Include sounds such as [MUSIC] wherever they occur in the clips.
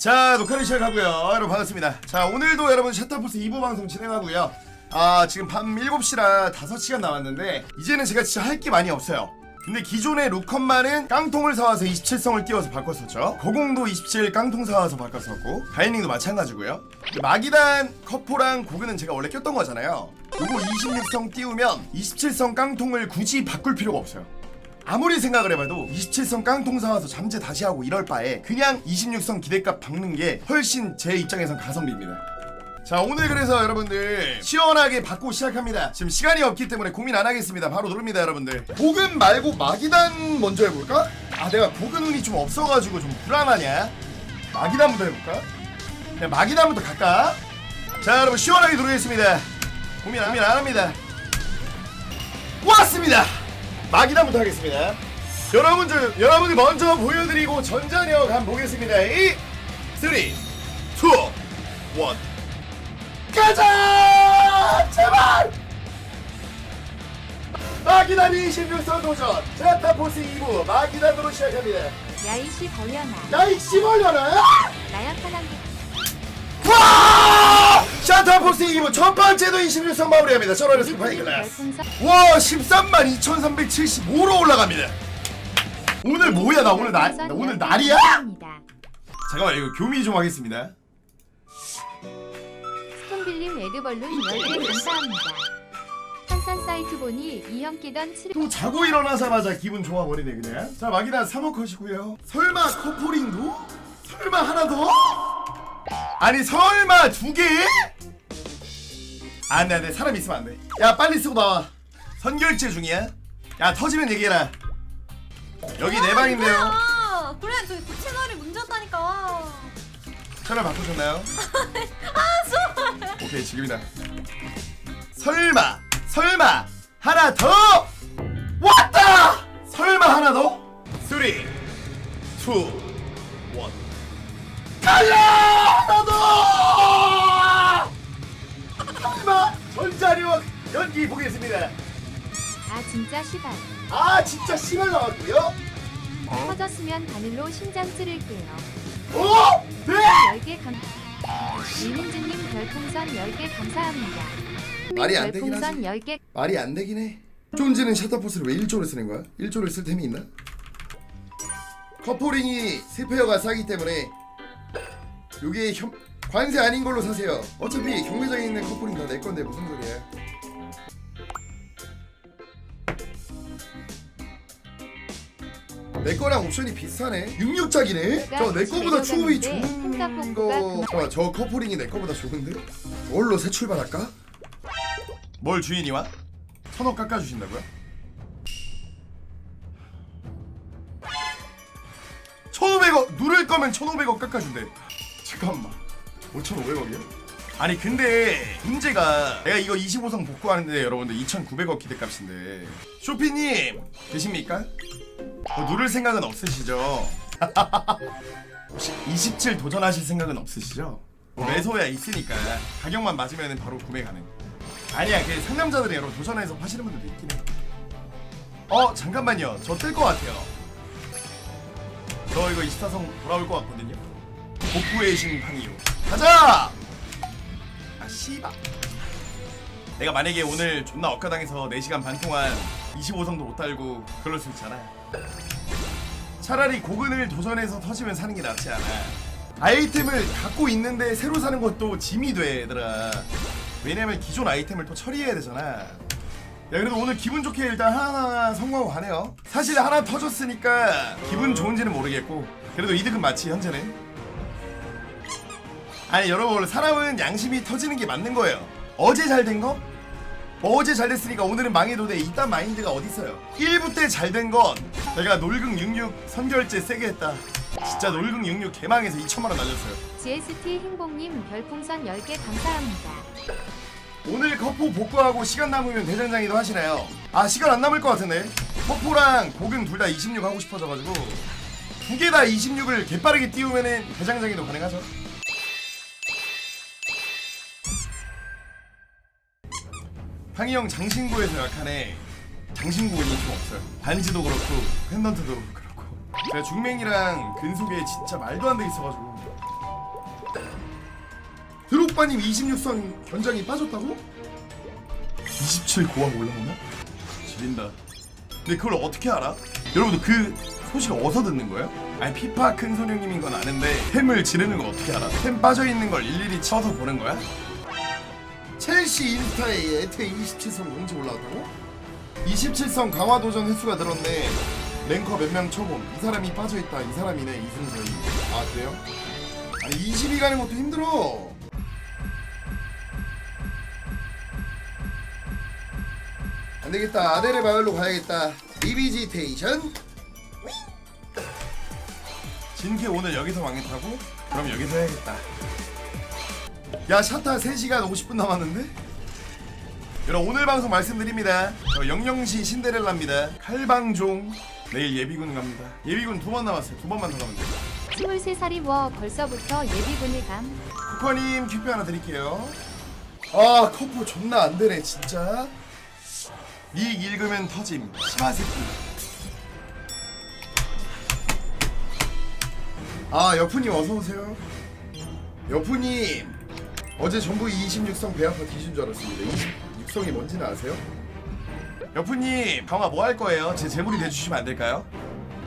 자 녹화를 시작하고요. 여러분 반갑습니다. 자 오늘도 여러분 샤타포스 2부 방송 진행하고요. 아 지금 밤 7시라 5시간 남았는데 이제는 제가 진짜 할 게 많이 없어요. 근데 기존의 루컨만은 깡통을 사와서 27성을 띄워서 바꿨었죠. 거공도 27 깡통 사와서 바꿨었고 가이닝도 마찬가지고요. 마기단 커포랑 고그는 제가 원래 꼈던 거잖아요. 이거 26성 띄우면 27성 깡통을 굳이 바꿀 필요가 없어요 아무리 생각을 해봐도 27성 깡통 사와서 잠재 다시 하고 이럴 바에 그냥 26성 기대값 박는 게 훨씬 제 입장에선 가성비입니다. 자 오늘 그래서 여러분들 시원하게 받고 시작합니다. 지금 시간이 없기 때문에 고민 안 하겠습니다. 바로 누릅니다 여러분들. 복은 말고 마기단 먼저 해볼까? 아 내가 복은 운이 좀 없어가지고 좀 불안하냐? 마기단부터 해볼까? 그냥 마기단부터 갈까? 자 여러분 시원하게 누르겠습니다. 고민, 고민 안 합니다. 왔습니다. 마기단부터 하겠습니다. 여러분들 여러분이 먼저 보여드리고 전자력 한번 보겠습니다. 2, 3, 2, 1, 가자! 제발! 마기단 26선 도전 제타포스 2부 마기단으로 시작합니다. 야이시 벌려나 야이 씨발려라! 나약한 와! 샤타 포스 2부 첫 번째도 26선 마무리합니다. 저러는 스파이. 별풍선 와 13만 2375로 올라갑니다 오늘 뭐야 나 오늘 날나 오늘 날이야? 잠깐만 이거 교미 좀 하겠습니다 스톤빌림 레드벌룬 10개 감사합니다. 한산 사이트 보니 이형 끼던 7 또 자고 일어나자마자 기분 좋아 버리네 그냥 자 마기단 3억 컷이고요 설마 커플링도? 설마 하나 더? 아니 설마 두 개? 안돼 안돼 사람 있으면 안돼. 야 빨리 쓰고 나와. 선결제 중이야. 야 터지면 얘기해라. 여기 내 방인데요. 아, 그래 저그 채널이 문제였다니까. 채널 바꾸셨나요? [LAUGHS] 오케이 지금이다. 설마 설마 하나 더? 왔다! 설마 하나 더? 3 2 1 달라 하나 더 전자력 연기 보겠습니다 아 진짜 시발 아 진짜 씨발 나왔고요 터졌으면 바늘로 심장 찌를게요. 오! 네! 10개 감 이민주님 별풍선 10개 감사합니다. 말이 안 되긴 별풍선 10개 말이 안 되긴 해. 존재는 샤타포스를 왜 1조를 쓰는 거야? 1조를 쓸 템이 있나? 커플링이 스페어가 싸기 때문에 요게 현, 관세 아닌 걸로 사세요. 어차피 경매장에 있는 커플링 다내 건데 무슨 소리야? 내 거랑 옵션이 비슷하네. 66작이네. 저내 거보다 추업이 좋은 거. 잠깐 저 커플링이 내 거보다 좋은데? 저걸로 새 출발할까? 뭘 주인이 와? 천억 깎아주신다고요? 천오백 원 누를 거면 천오백 원 깎아준대. 잠깐만. 5,500원이요? 아니 근데 문제가 내가 이거 25성 복구하는데 여러분들 2,900원 기대값인데 쇼피님 계십니까? 뭐 누를 생각은 없으시죠? [LAUGHS] 혹시 27 도전하실 생각은 없으시죠? 뭐 매소야 있으니까 가격만 맞으면 바로 구매 가능. 아니야 그 상남자들이 여러 도전해서 파시는 분들도 있긴 해. 어 잠깐만요 저 뜰 것 같아요. 저 이거 24성 돌아올 것 같거든요. 복구의 신 팡이요. 가자! 아 씨바. 내가 만약에 오늘 존나 억가당해서 4시간 반 동안 25성도 못 달고 그럴 수 있잖아. 차라리 고근을 도전해서 터지면 사는 게 낫지 않아. 아이템을 갖고 있는데 새로 사는 것도 짐이 돼, 얘들아. 왜냐면 기존 아이템을 또 처리해야 되잖아. 야, 그래도 오늘 기분 좋게 일단 하나 성공하고 가네요. 사실 하나 터졌으니까 기분 좋은지는 모르겠고, 그래도 이득은 맞지, 현재는. 아니, 여러분, 사람은 양심이 터지는 게 맞는 거예요. 어제 잘 된 거? 어제 잘 됐으니까 오늘은 망해도 돼. 이딴 마인드가 어딨어요. 1부 때 잘 된 건 내가 놀궁 66 선결제 세게 했다. 진짜 놀궁 66 개망해서 2천만 원 날렸어요. GST 행복님 별풍선 10개 감사합니다. 오늘 커포 복구하고 시간 남으면 대장장이도 하시나요? 아 시간 안 남을 것 같은데 커포랑 고금 둘 다 26 하고 싶어져가지고 두 개 다 26을 개빠르게 띄우면은 대장장이도 가능하죠 황희 형 장신구에서 약하네 장신구 운이 좀 없어요 반지도 그렇고 펜던트도 그렇고 제가 중맹이랑 근속에 진짜 말도 안 돼 있어가지고 오빠님 26선 견장이 빠졌다고? 27 고학 올라오나? 지린다 근데 그걸 어떻게 알아? 여러분들 그 소식 어디서 듣는 거예요? 아니 피파 큰 손형님인 건 아는데 템을 지르는 걸 어떻게 알아? 템 빠져 있는 걸 일일이 쳐서 보는 거야? 첼시 인스타에 에테 27선 공지 올라왔다고? 27선 강화 도전 횟수가 늘었네. 랭커 몇명 쳐봄. 이 사람이 빠져있다. 이 사람이네. 이승서이 아 그래요? 아니 20위 가는 것도 힘들어. 안 되겠다. 아델의 마을로 가야겠다. 리비지테이션. 진캐 오늘 여기서 망했다고? 그럼 여기서 해야겠다 야 샤타 3시간 50분 남았는데? 여러분 오늘 방송 말씀드립니다. 저 영영시 신데렐라입니다. 칼방종. 내일 예비군 갑니다. 예비군 두 번 남았어요. 두 번만 더 가면 돼요. 23살이 뭐 벌써부터 예비군을 감. 쿠커님 큐표 하나 드릴게요. 아 커프 존나 안 되네 진짜. 닉 읽으면 터짐. 시바새끼. 아 여푸님 어서오세요. 여푸님 어제 전부 26성 배 아파 뒤진 줄 알았습니다 26성이 뭔지는 아세요? 여푸님 강화 뭐 할 거예요? 제 재물이 돼주시면 안 될까요?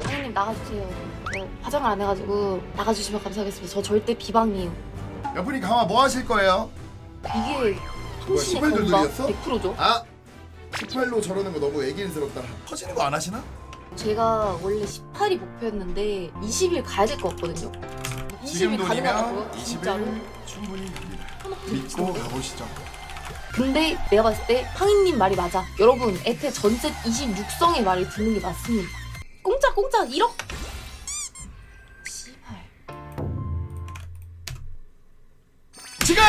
사장님 나가주세요. 저 화장을 안 해가지고 나가주시면 감사하겠습니다. 저 절대 비방이에요. 여푸님 강화 뭐 하실 거예요? 이게 뭐야, 건강 시발들들이었어? 100%죠. 아 18로 저러는 거 너무 애기인스럽다 터지는 거 안 하시나? 제가 원래 18이 목표였는데 20일 가야 될 것 같거든요. 지금 20일 돈이면 가능하다고요? 진짜로? 20일 충분히 갑니다. 터놓고 믿고? 가보시죠. 근데 내가 봤을 때 황희님 말이 맞아. 여러분 에테 전셋 26성의 말을 듣는 게 맞습니다. 공짜 공짜 1억. 씨발. 지금!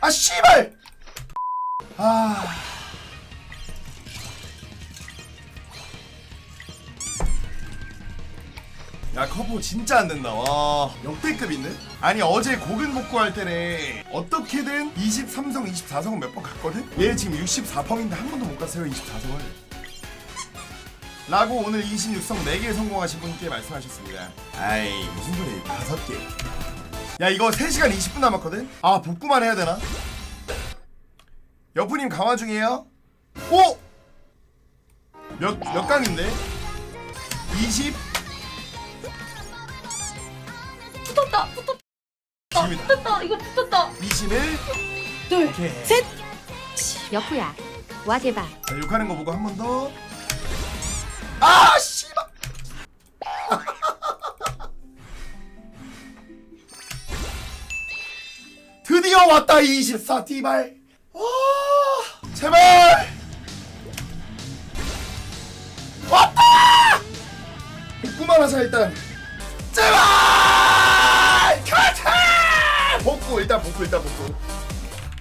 아 씨발! 아... 야 커버 진짜 안 된다 와 역대급인데? 아니 어제 고근 복구 할 때는 어떻게든 23성 24성은 몇 번 갔거든? 얘 지금 64펑인데 한 번도 못 갔어요 24성을 라고 오늘 26성 4개 성공하신 분께 말씀하셨습니다 아이 무슨 소리 5개 야 이거 3시간 20분 남았거든? 아 복구만 해야 되나? 여프님 강화 중이에요? 오! 몇, 몇 강인데? 20? 붙었다 붙었다 지금 붙었다 이거 붙었다. 21? 둘 오케이 셋. 여프야. 와 대박. 자 욕하는 거 보고 한 번 더. 아 씨발. [LAUGHS] 드디어 왔다 24 티발. 와 제발. 왔다. 복구만 하자 일단. 일단 복구 일단 복구.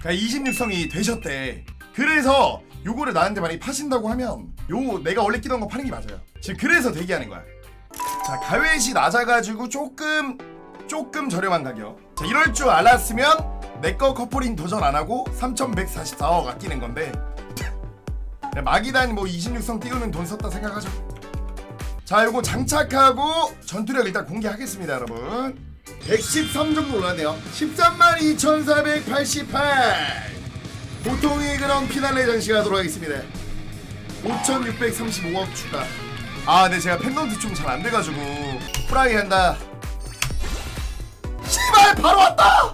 그러니까 26성이 되셨대. 그래서 요거를 나한테 많이 파신다고 하면 요 내가 원래 끼던 거 파는 게 맞아요. 지금 그래서 대기하는 거야. 자 가외시 낮아가지고 조금 조금 저렴한 가격. 자 이럴 줄 알았으면 내 거 커플링 도전 안 하고 3,144억 아끼는 건데 마기단 뭐 26성 띄우는 돈 썼다 생각하죠. 자 요거 장착하고 전투력 일단 공개하겠습니다 여러분. 113 정도 올라네요. 13만 2,488. 보통의 그런 피날레 장식을 하도록 하겠습니다. 5,635억 추가. 아, 근데 제가 팬던트 좀 잘 안 돼가지고 프라이 한다. 씨발 바로 왔다.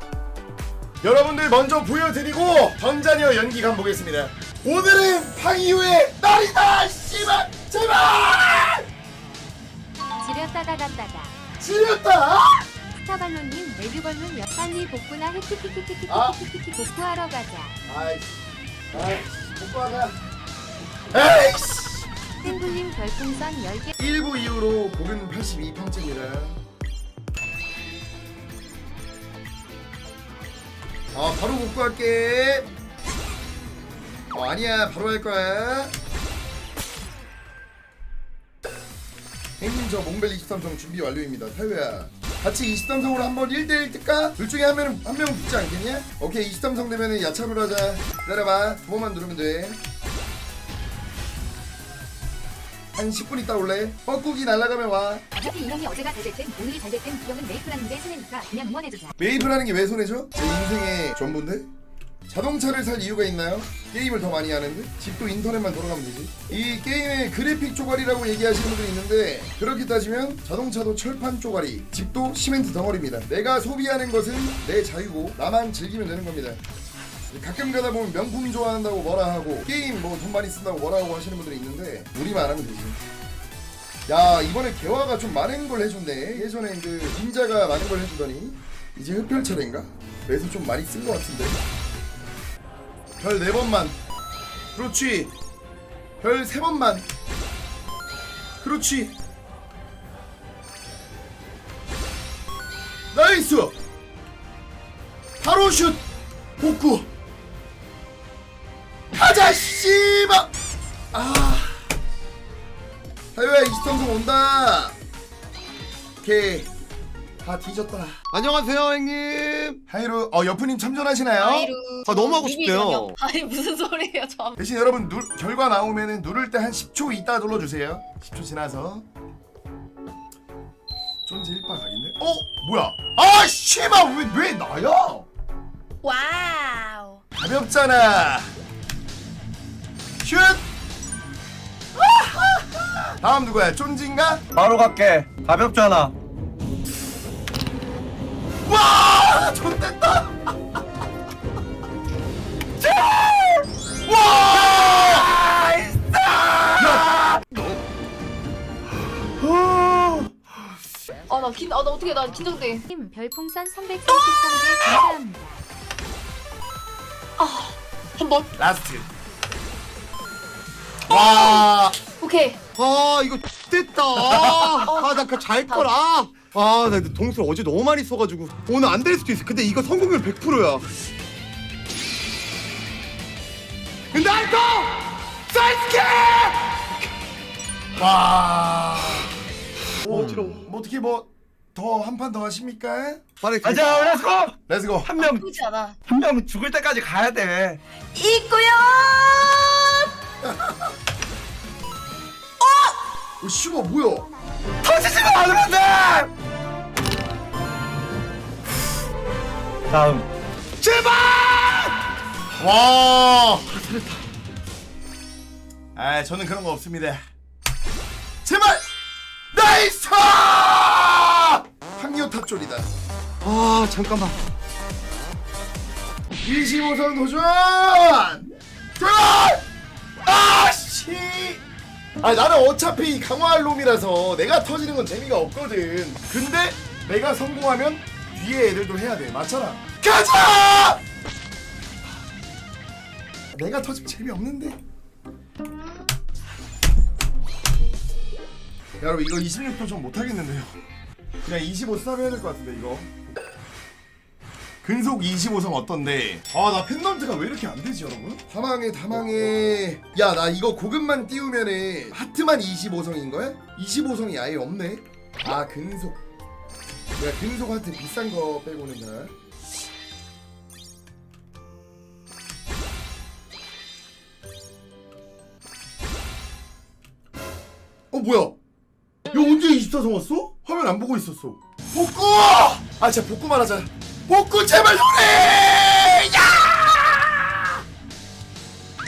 여러분들 먼저 보여드리고 전자녀 연기 간 보겠습니다. 오늘은 팡이후의 날이다. 씨발 제발 지렸다가 갔다가. 지렸다. 스타발로님 레뷰걸룸 몇 빨리 복구나 아. 해키키키키키키키키키 복구하러 가자. 아이씨, 아이씨, 못 봐가. 에이씨. 땡굴님 별풍선 10개 1부 이후로 곡은 82평째입니다. 아 바로 복구할게. 어 아니야 바로 할 거야. 형님 저 몽벨 23성 준비 완료입니다. 타요야. 같이 23성으로 한번 1대1 뜰까? 둘 중에 한 명은 한 명은 붙지 않겠냐? 오케이 23성 되면은 야차로 하자. 기다려봐. 두 번만 누르면 돼. 한 10분 있다 올래? 뻐꾸기 날아가면 와 어차피 인형이 어제가 잘 됐든 오늘이 잘 됐든 기억은 메이플하는 게 손해니까 그냥 응원해주자. 메이플 하는 게 왜 손해죠? 제 인생의 전부인데? 자동차를 살 이유가 있나요? 게임을 더 많이 하는데? 집도 인터넷만 돌아가면 되지 이 게임의 그래픽 쪼가리라고 얘기하시는 분들이 있는데 그렇게 따지면 자동차도 철판 쪼가리 집도 시멘트 덩어리입니다 내가 소비하는 것은 내 자유고 나만 즐기면 되는 겁니다 가끔 가다 보면 명품 좋아한다고 뭐라 하고 게임 뭐 돈 많이 쓴다고 뭐라 하고 하시는 분들이 있는데 우리만 안 하면 되지 야 이번에 개화가 좀 많은 걸 해줬네 예전에 그 닌자가 많은 걸 해주더니 이제 흡혈 차례인가? 그래서 좀 많이 쓴 것 같은데 별 4번만. 그렇지. 별 3번만. 그렇지. 나이스! 바로 슛! 복구! 가자 씨발 아. 하요야 23성 온다. 오케이 다 뒤졌다 안녕하세요 형님 하이루 어 여프님 참전하시나요? 아, 너무 하고 싶대요. [LAUGHS] 아니 무슨 소리예요 저 대신 여러분 누, 결과 나오면은 누를 때 한 10초 있다 눌러주세요 10초 지나서 쫀지 1바 각인데? 어? 뭐야 아 씨발 왜, 왜 나야? 와우. 가볍잖아 슛 [LAUGHS] 다음 누구야 쫀지인가? 바로 갈게. 가볍잖아. 와! 좋됐다! [LAUGHS] 와! 아 나 긴.. 아 나 어떻게 나 긴장돼 팀 별풍선 333개 감사합니다. 한번 라스트 와! 오케이 아 이거 됐다 아나 그잘 거라 아나 동술 어제 너무 많이 써가지고 오늘 안 될 수도 있어 근데 이거 성공률 100%야 나이토 사이스케 와! 오, 어지러워. 뭐 어떻게 뭐 더 한 판 더 하십니까? 빠르게 가자, 렛츠고! 렛츠고 한 명, 않아 한 명 죽을 때까지 가야 돼. 있고요. 오 씨발 뭐야 터지지만 않으면 다음. 제발! 와! 아, 저는 그런 거 없습니다. 제발! 나이스! 황리오 탑졸이다. 아 잠깐만 25선 도전! 도전! 아, 씨! 아, 나는 어차피 강화할 놈이라서 내가 터지는 건 재미가 없거든. 근데 내가 성공하면 뒤에 애들도 해야 돼. 맞잖아. 가자! 내가 터지면 재미없는데. 여러분 이거 26도 좀 못하겠는데요. 그냥 25 스탑 해야 될 것 같은데 이거. 근속 25성 어떤데? 아나 펜던트가 왜 이렇게 안 되지 여러분? 다망해 다망해 야 나 이거 고급만 띄우면은 하트만 25성인 거야? 25성이 아예 없네 아 근속 내가 근속 하트 비싼 거 빼고는 다어 뭐야 야 언제 24성 왔어? 화면 안 보고 있었어 복구! 아 진짜 복구만 하자 복구 제발 노래! 야!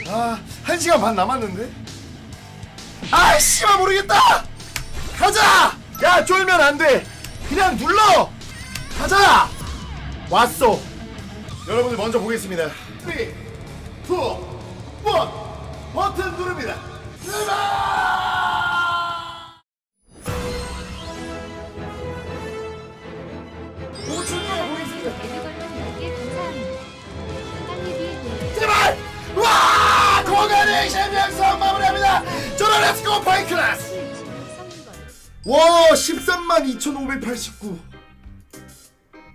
아, 한 시간 반 남았는데? 아, 씨발 모르겠다! 가자! 야, 쫄면 안 돼! 그냥 눌러! 가자! 왔어! 여러분들 먼저 보겠습니다. 3, 2, 1, 버튼 누릅니다. 출발! 오춘에 보겠습니다. 에드벌룬 10개 감사합니다. 딸리비 제발! 와! 고가의 신명성 마무리합니다! 저는 렛츠고 파이 클래스! 26성인걸. 와! 13만 2589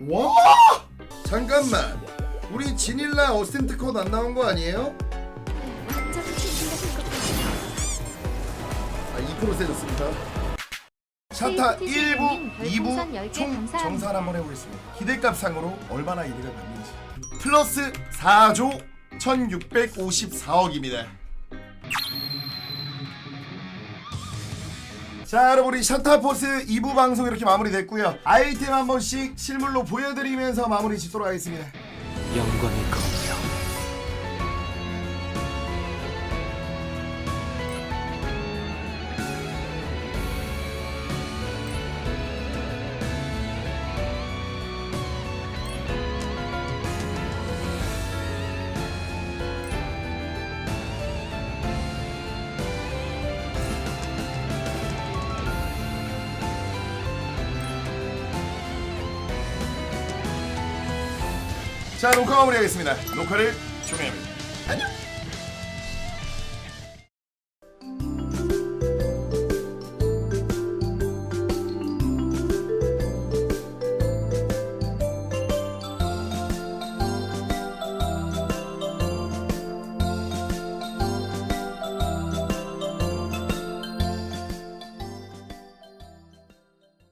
와! 잠깐만 우리 지닐라 어센트 컷 안 나온 거 아니에요? 갑자기 신신하실 것 같아요. 아, 2% 세졌습니다 샤타 스테이트 1부, 티슈님 2부 별풍선 10개 총. 정산 한번 해보겠습니다 기대값 상으로 얼마나 이득을 받는지 플러스 4조 1654억입니다 자 여러분 우리 샤타포스 2부 방송 이렇게 마무리됐고요. 아이템 한 번씩 실물로 보여드리면서 마무리 짓도록 하겠습니다. 영광의 검 자 녹화 마무리하겠습니다. 녹화를 종료합니다. 안녕